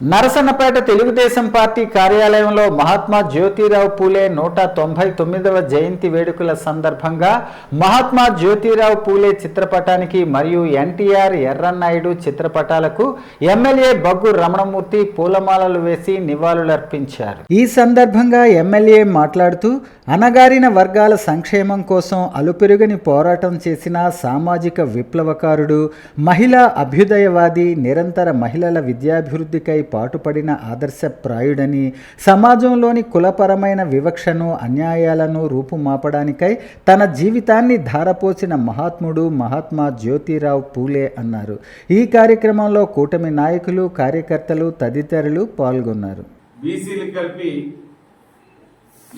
Narasannapeta Telugu Desam party కార్యాలయంలో మహాత్మా జ్యోతిరావు పూలే నూట తొంభై తొమ్మిదవ జయంతి వేడుకల సందర్భంగా మహాత్మా జ్యోతిరావు పూలే చిత్రపటానికి మరియు ఎన్టీఆర్ ఎర్రన్నాయుడు చిత్రపటాలకు ఎమ్మెల్యే బగ్గు రమణమూర్తి పూలమాలలు వేసి నివాళులర్పించారు. ఈ సందర్భంగా ఎమ్మెల్యే మాట్లాడుతూ అనగారిన వర్గాల సంక్షేమం కోసం అలుపెరుగని పోరాటం చేసిన సామాజిక విప్లవకారుడు మహిళా అభ్యుదయవాది నిరంతర మహిళల విద్యాభివృద్ధికై పాటుపడిన ఆదర్శప్రాయుడని సమాజంలోని కులపరమైన వివక్షను అన్యాయాలను రూపుమాపడానికై తన జీవితాన్ని ధారపోసిన మహాత్ముడు మహాత్మా జ్యోతిరావు పూలే అన్నారు. ఈ కార్యక్రమంలో కూటమి నాయకులు కార్యకర్తలు తదితరులు పాల్గొన్నారు. బీసీలు కలిపి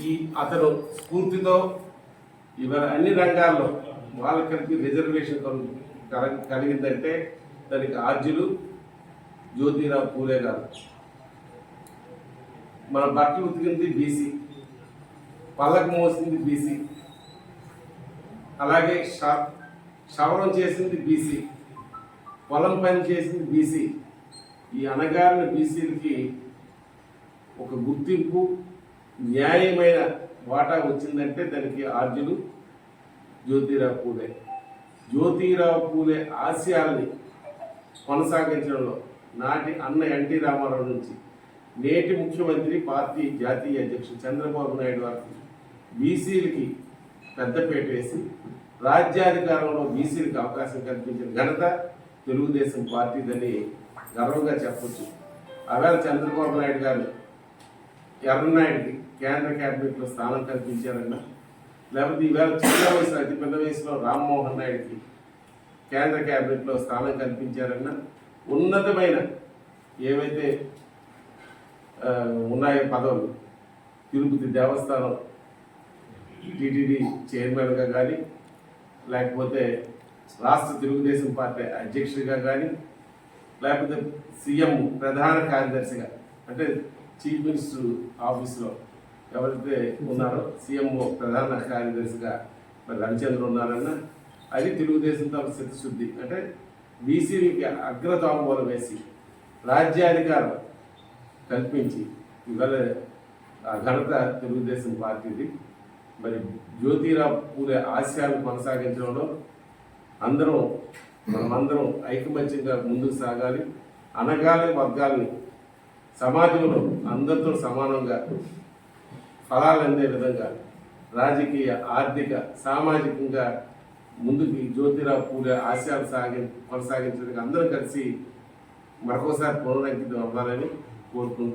ఈ అతను స్ఫూర్తితో ఇవాళ అన్ని రంగాల్లో వాళ్ళ కలిపి రిజర్వేషన్ కలిగిందంటే దానికి ఆర్జులు జ్యోతిరావు పూలే గారు. మన బట్టలు ఉతికింది బీసీ పళ్ళకు మోసింది బీసీ అలాగే ష- క్షవరం చేసింది బీసీ పొలం పని చేసింది బీసీ. ఈ అనగారిన బీసీలకి ఒక గుర్తింపు న్యాయమైన వాటా వచ్చిందంటే దానికి ఆర్జులు జ్యోతిరావు పూలే జ్యోతిరావు పూలే ఆశయాల్ని కొనసాగించడంలో నాటి అన్న ఎన్టీ రామారావు నుంచి నేటి ముఖ్యమంత్రి పార్టీ జాతీయ అధ్యక్షుడు చంద్రబాబు నాయుడు వారు బీసీలకి పెద్దపేట వేసి రాజ్యాధికారంలో బీసీలకు అవకాశం కల్పించిన ఘనత తెలుగుదేశం పార్టీదని గర్వంగా చెప్పొచ్చు. అవేళ చంద్రబాబు నాయుడు గారు ఎర్రనాయుడికి కేంద్ర క్యాబినెట్లో స్థానం కల్పించారన్నా లేకపోతే ఈవేళ చిన్న వయసులో అతి పెద్ద వయసులో రామ్మోహన్ నాయుడికి కేంద్ర క్యాబినెట్లో స్థానం కల్పించారన్న ఉన్నతమైన ఏవైతే ఉన్నాయో పదవులు తిరుపతి దేవస్థానం టీటీడీ చైర్మన్గా కానీ లేకపోతే రాష్ట్ర తెలుగుదేశం పార్టీ అధ్యక్షుడిగా కానీ లేకపోతే సీఎం ప్రధాన కార్యదర్శిగా అంటే చీఫ్ మినిస్టర్ ఆఫీస్లో ఎవరైతే ఉన్నారో సీఎంఓ ప్రధాన కార్యదర్శిగా మరి రవిచంద్ర ఉన్నారన్న అది తెలుగుదేశం తమ శుద్ధి అంటే బీసీలకి అగ్రతాంబూలం వేసి రాజ్యాధికారం కల్పించి ఇవాళ ఆ ఘనత తెలుగుదేశం పార్టీది. మరి జ్యోతిరావు పూలే ఆశయాలు కొనసాగించడంలో అందరం మనమందరం ఐకమత్యంగా ముందుకు సాగాలి. అనగాలి వర్గాలని సమాజంలో అందరితో సమానంగా ఫలాలు అందే విధంగా రాజకీయ ఆర్థిక సామాజికంగా ముందుకు ఈ జ్యోతిరావు పూలే ఆశయాలు సాగి కొనసాగించడానికి అందరం కలిసి మరొకసారి పునరంకితం అవ్వాలని కోరుకుంటున్నాను